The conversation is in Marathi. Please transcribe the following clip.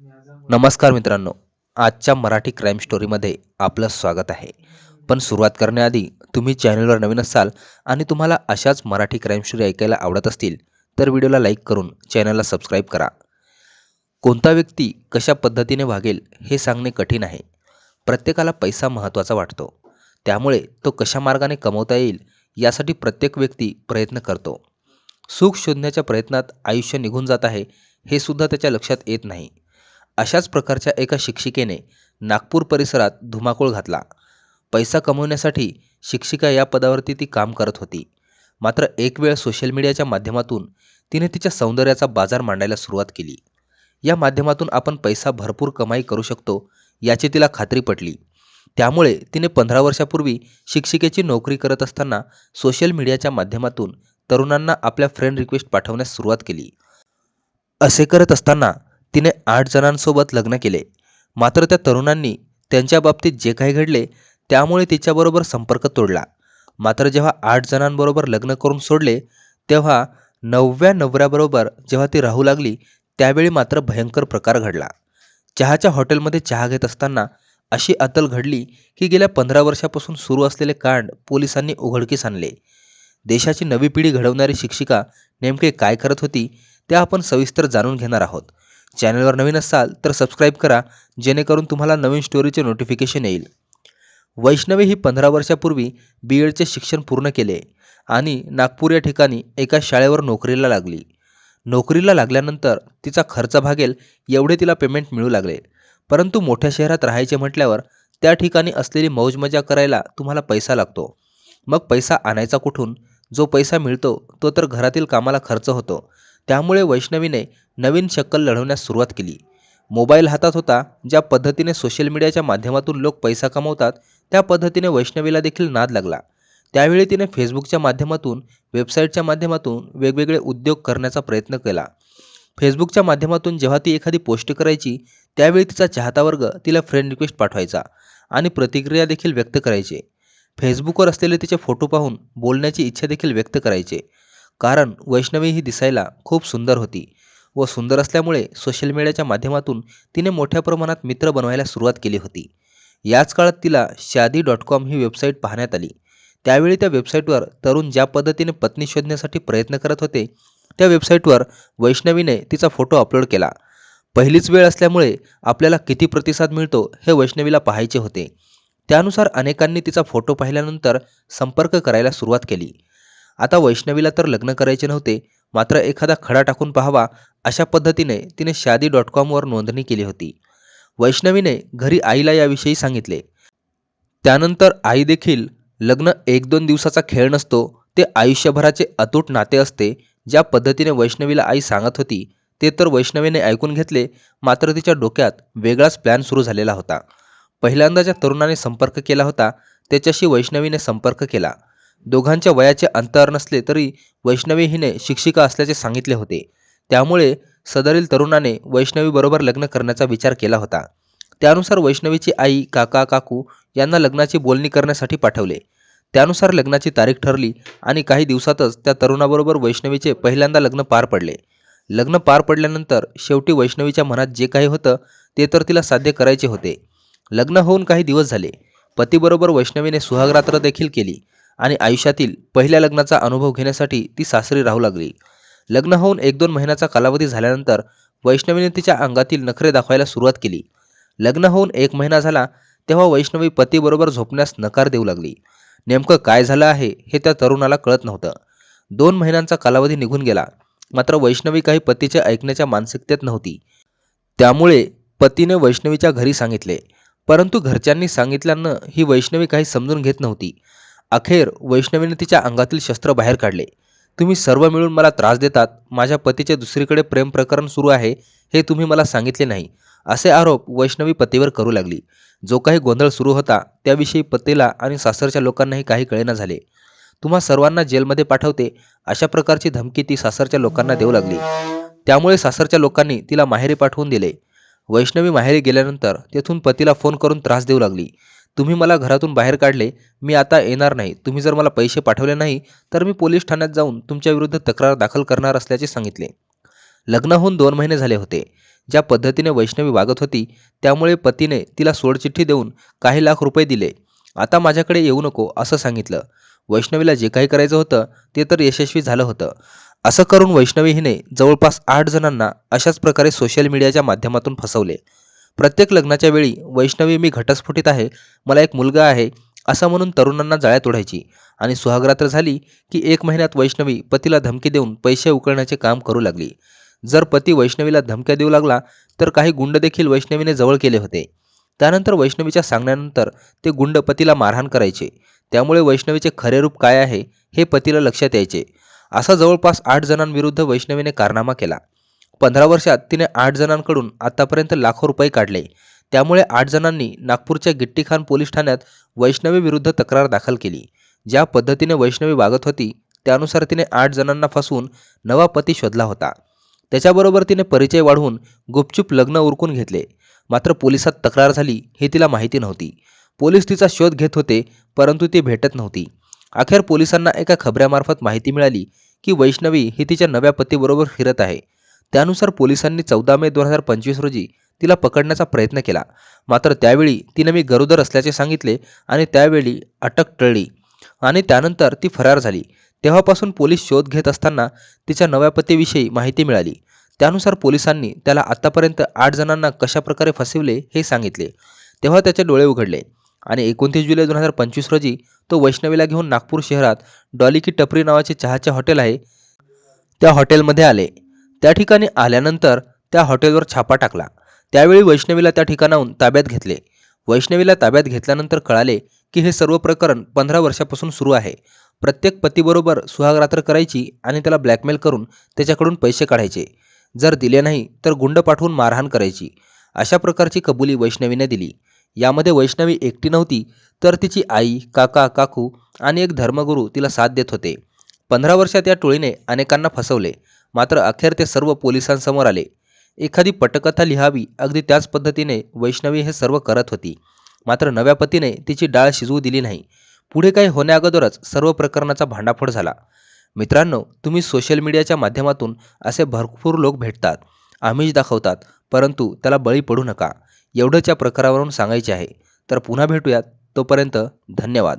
नमस्कार मित्रांनो आजच्या मराठी क्राईम स्टोरीमध्ये आपलं स्वागत आहे. पण सुरुवात करण्याआधी तुम्ही चॅनलवर नवीन असाल आणि तुम्हाला अशाच मराठी क्राईम स्टोरी ऐकायला आवडत असतील तर व्हिडिओला लाईक करून चॅनलला सबस्क्राईब करा. कोणता व्यक्ती कशा पद्धतीने वागेल हे सांगणे कठीण आहे. प्रत्येकाला पैसा महत्त्वाचा वाटतो. त्यामुळे तो कशा मार्गाने कमवता येईल यासाठी प्रत्येक व्यक्ती प्रयत्न करतो. सुख शोधण्याच्या प्रयत्नात आयुष्य निघून जात आहे हे सुद्धा त्याच्या लक्षात येत नाही. अशाच प्रकारच्या एका शिक्षिकेने नागपूर परिसरात धुमाकूळ घातला. पैसा कमवण्यासाठी शिक्षिका या पदावरती ती काम करत होती. मात्र एक वेळ सोशल मीडियाच्या माध्यमातून तिने तिच्या सौंदर्याचा बाजार मांडायला सुरुवात केली. या माध्यमातून आपण पैसा भरपूर कमाई करू शकतो याची तिला खात्री पटली. त्यामुळे तिने पंधरा वर्षापूर्वी शिक्षिकेची नोकरी करत असताना सोशल मीडियाच्या माध्यमातून तरुणांना आपल्या फ्रेंड रिक्वेस्ट पाठवण्यास सुरुवात केली. असे करत असताना तिने आठ जणांसोबत लग्न केले. मात्र त्या तरुणांनी त्यांच्या बाबतीत जे काही घडले त्यामुळे तिच्याबरोबर संपर्क तोडला. मात्र जेव्हा आठ जणांबरोबर लग्न करून सोडले तेव्हा नवव्या नवऱ्याबरोबर जेव्हा ती राहू लागली त्यावेळी मात्र भयंकर प्रकार घडला. चहाच्या हॉटेलमध्ये चहा घेत असताना अशी अतल घडली की गेल्या पंधरा वर्षापासून सुरू असलेले कांड पोलिसांनी उघडकीस आणले. देशाची नवी पिढी घडवणारी शिक्षिका नेमके काय करत होती ते आपण सविस्तर जाणून घेणार आहोत. चॅनलवर नवीन असाल तर सबस्क्राईब करा जेणेकरून तुम्हाला नवीन स्टोरीचे नोटिफिकेशन येईल. वैष्णवी ही पंधरा वर्षापूर्वी बी एडचे शिक्षण पूर्ण केले आणि नागपूर या ठिकाणी एका शाळेवर नोकरीला लागली. नोकरीला लागल्यानंतर तिचा खर्च भागेल एवढे तिला पेमेंट मिळू लागले. परंतु मोठ्या शहरात राहायचे म्हटल्यावर त्या ठिकाणी असलेली मौजमजा करायला तुम्हाला पैसा लागतो. मग पैसा आणायचा कुठून? जो पैसा मिळतो तो तर घरातील कामाला खर्च होतो. त्यामुळे वैष्णवीने नवीन शक्कल लढवण्यास सुरुवात केली. मोबाईल हातात होता ज्या पद्धतीने सोशल मीडियाच्या माध्यमातून लोक पैसा कमवतात त्या पद्धतीने वैष्णवीला देखील नाद लागला. त्यावेळी तिने फेसबुकच्या माध्यमातून वेबसाईटच्या माध्यमातून वेगवेगळे उद्योग करण्याचा प्रयत्न केला. फेसबुकच्या माध्यमातून जेव्हा ती एखादी पोस्ट करायची त्यावेळी तिचा चाहता वर्ग तिला फ्रेंड रिक्वेस्ट पाठवायचा आणि प्रतिक्रिया देखील व्यक्त करायचे. फेसबुकवर असलेले तिचे फोटो पाहून बोलण्याची इच्छा देखील व्यक्त करायचे. कारण वैष्णवी ही दिसायला खूप सुंदर होती व सुंदर असल्यामुळे सोशल मीडियाच्या माध्यमातून तिने मोठ्या प्रमाणात मित्र बनवायला सुरुवात केली होती. याच काळात तिला शादी डॉट कॉम ही वेबसाईट पाहण्यात आली. त्यावेळी त्या वेबसाईटवर तरुण ज्या पद्धतीने पत्नी शोधण्यासाठी प्रयत्न करत होते त्या वेबसाईटवर वैष्णवीने तिचा फोटो अपलोड केला. पहिलीच वेळ असल्यामुळे आपल्याला किती प्रतिसाद मिळतो हे वैष्णवीला पाहायचे होते. त्यानुसार अनेकांनी तिचा फोटो पाहिल्यानंतर संपर्क करायला सुरुवात केली. आता वैष्णवीला तर लग्न करायचे नव्हते मात्र एखादा खडा टाकून पाहावा अशा पद्धतीने तिने शादी डॉट कॉमवर नोंदणी केली होती. वैष्णवीने घरी आईला याविषयी सांगितले. त्यानंतर आई देखील लग्न एक दोन दिवसाचा खेळ नसतो ते आयुष्यभराचे अतूट नाते असते ज्या पद्धतीने वैष्णवीला आई सांगत होती ते तर वैष्णवीने ऐकून घेतले मात्र तिच्या डोक्यात वेगळाच प्लॅन सुरू झालेला होता. पहिल्यांदा ज्या तरुणाने संपर्क केला होता त्याच्याशी वैष्णवीने संपर्क केला. दोघांच्या वयाचे अंतर नसले तरी वैष्णवी हिने शिक्षिका असल्याचे सांगितले होते. त्यामुळे सदरील तरुणाने वैष्णवीबरोबर लग्न करण्याचा विचार केला होता. त्यानुसार वैष्णवीची आई काका काकू यांना लग्नाची बोलणी करण्यासाठी पाठवले. त्यानुसार लग्नाची तारीख ठरली आणि काही दिवसातच त्या तरुणाबरोबर वैष्णवीचे पहिल्यांदा लग्न पार पडले. लग्न पार पडल्यानंतर शेवटी वैष्णवीच्या मनात जे काही होतं ते तर तिला साध्य करायचे होते. लग्न होऊन काही दिवस झाले. पतीबरोबर वैष्णवीने सुहागरात्र देखील केली. आणि आयुष्यातील पहिल्या लग्नाचा अनुभव घेण्यासाठी ती सासरी राहू लागली. लग्न होऊन एक दोन महिन्याचा कालावधी झाल्यानंतर वैष्णवीने तिच्या अंगातील नखरे दाखवायला सुरुवात केली. लग्न होऊन एक महिना झाला तेव्हा वैष्णवी पतीबरोबर झोपण्यास नकार देऊ लागली. नेमकं काय झालं आहे हे त्या तरुणाला कळत नव्हतं. दोन महिन्यांचा कालावधी निघून गेला. मात्र वैष्णवी काही पतीचे ऐकण्याच्या मानसिकतेत नव्हती. त्यामुळे पतीने वैष्णवीच्या घरी सांगितले परंतु घरच्यांनी सांगितल्यानं ही वैष्णवी काही समजून घेत नव्हती. अखेर वैष्णवीने तिच्या अंगातील शस्त्र बाहेर काढले. तुम्ही सर्व मिळून मला त्रास देतात माझ्या पतीचे दुसरीकडे प्रेम प्रकरण सुरू आहे हे तुम्ही मला सांगितले नाही असे आरोप वैष्णवी पतीवर करू लागली. जो काही गोंधळ सुरू होता त्याविषयी पतीला आणि सासरच्या लोकांनाही काही कळेना झाले. तुम्हा सर्वांना जेलमध्ये पाठवते अशा प्रकारची धमकी ती सासरच्या लोकांना देऊ लागली. त्यामुळे सासरच्या लोकांनी तिला माहेरी पाठवून दिले. वैष्णवी माहेरी गेल्यानंतर तेथून पतीला फोन करून त्रास देऊ लागली. तुम्ही मला घरातून बाहेर काढले मी आता येणार नाही. तुम्ही जर मला पैसे पाठवले नाही तर मी पोलीस ठाण्यात जाऊन तुमच्या विरुद्ध तक्रार दाखल करणार असल्याचे सांगितले. लग्न होऊन दोन महिने झाले होते. ज्या पद्धतीने वैष्णवी वागत होती त्यामुळे पतीने तिला सोडचिठ्ठी देऊन काही लाख रुपये दिले. आता माझ्याकडे येऊ नको असं सांगितलं. वैष्णवीला जे काही करायचं होतं ते तर यशस्वी झालं होतं. असं करून वैष्णवी हिने जवळपास आठ जणांना अशाच प्रकारे सोशल मीडियाच्या माध्यमातून फसवले. प्रत्येक लग्नाच्या वेळी वैष्णवी मी घटस्फोटीत आहे मला एक मुलगा आहे असं म्हणून तरुणांना जाळ्यात ओढायची. आणि सुहागरात्र झाली की एक महिन्यात वैष्णवी पतीला धमकी देऊन पैसे उकळण्याचे काम करू लागली. जर पती वैष्णवीला धमक्या देऊ लागला तर काही गुंड देखील वैष्णवीने जवळ केले होते. त्यानंतर वैष्णवीच्या सांगण्यानंतर ते गुंड पतीला मारहाण करायचे. त्यामुळे वैष्णवीचे खरे रूप काय आहे हे पतीला लक्षात यायचे. असा जवळपास आठ जणांविरुद्ध वैष्णवीने कारनामा केला. पंधरा वर्षात तिने आठ जणांकडून आतापर्यंत लाखो रुपये काढले. त्यामुळे आठ जणांनी नागपूरच्या गिट्टीखान पोलीस ठाण्यात वैष्णवी विरुद्ध तक्रार दाखल केली. ज्या पद्धतीने वैष्णवी वागत होती त्यानुसार तिने आठ जणांना फसवून नवा पती शोधला होता. त्याच्याबरोबर तिने परिचय वाढवून गुपचूप लग्न उरकून घेतले. मात्र पोलिसात तक्रार झाली हे तिला माहिती नव्हती. पोलीस तिचा शोध घेत होते परंतु ती भेटत नव्हती. अखेर पोलिसांना एका खबऱ्यामार्फत माहिती मिळाली की वैष्णवी ही तिच्या नव्या पतीबरोबर फिरत आहे. त्यानुसार पोलिसांनी चौदा मे दोन हजार पंचवीस रोजी तिला पकडण्याचा प्रयत्न केला. मात्र त्यावेळी तिने मी गरोदर असल्याचे सांगितले आणि त्यावेळी अटक टळली आणि त्यानंतर ती फरार झाली. तेव्हापासून पोलीस शोध घेत असताना तिच्या नव्या पतीविषयी माहिती मिळाली. त्यानुसार पोलिसांनी त्याला आत्तापर्यंत आठ जणांना कशाप्रकारे फसवले हे सांगितले. तेव्हा त्याचे डोळे उघडले आणि एकोणतीस जुलै दोन हजार पंचवीस रोजी तो वैष्णवीला घेऊन नागपूर शहरात डॉली की टपरी नावाचे चहाचे हॉटेल आहे त्या हॉटेलमध्ये आले. त्या ठिकाणी आल्यानंतर त्या हॉटेलवर छापा टाकला. त्यावेळी वैष्णवीला त्या ठिकाणाहून ताब्यात घेतले. वैष्णवीला ताब्यात घेतल्यानंतर कळाले की हे सर्व प्रकरण पंधरा वर्षापासून सुरू आहे. प्रत्येक पतीबरोबर सुहागरात्र करायची आणि त्याला ब्लॅकमेल करून त्याच्याकडून पैसे काढायचे. जर दिले नाही तर गुंड पाठवून मारहाण करायची. अशा प्रकारची कबुली वैष्णवीने दिली. यामध्ये वैष्णवी एकटी नव्हती तर तिची आई काका काकू आणि एक धर्मगुरू तिला साथ देत होते. पंधरा वर्षात या टोळीने अनेकांना फसवले. मात्र अखेर ते सर्व पोलिसांसमोर आले. एखादी पटकथा लिहावी अगदी त्याच पद्धतीने वैष्णवी हे सर्व करत होती. मात्र नव्या पतीने तिची डाळ शिजवू दिली नाही. पुढे काही होण्याअगोदरच सर्व प्रकरणाचा भांडाफोड झाला. मित्रांनो तुम्ही सोशल मीडियाच्या माध्यमातून असे भरपूर लोक भेटतात आमिष दाखवतात परंतु त्याला बळी पडू नका. एवढंच या प्रकारावरून सांगायचे आहे. तर पुन्हा भेटूयात. तोपर्यंत धन्यवाद.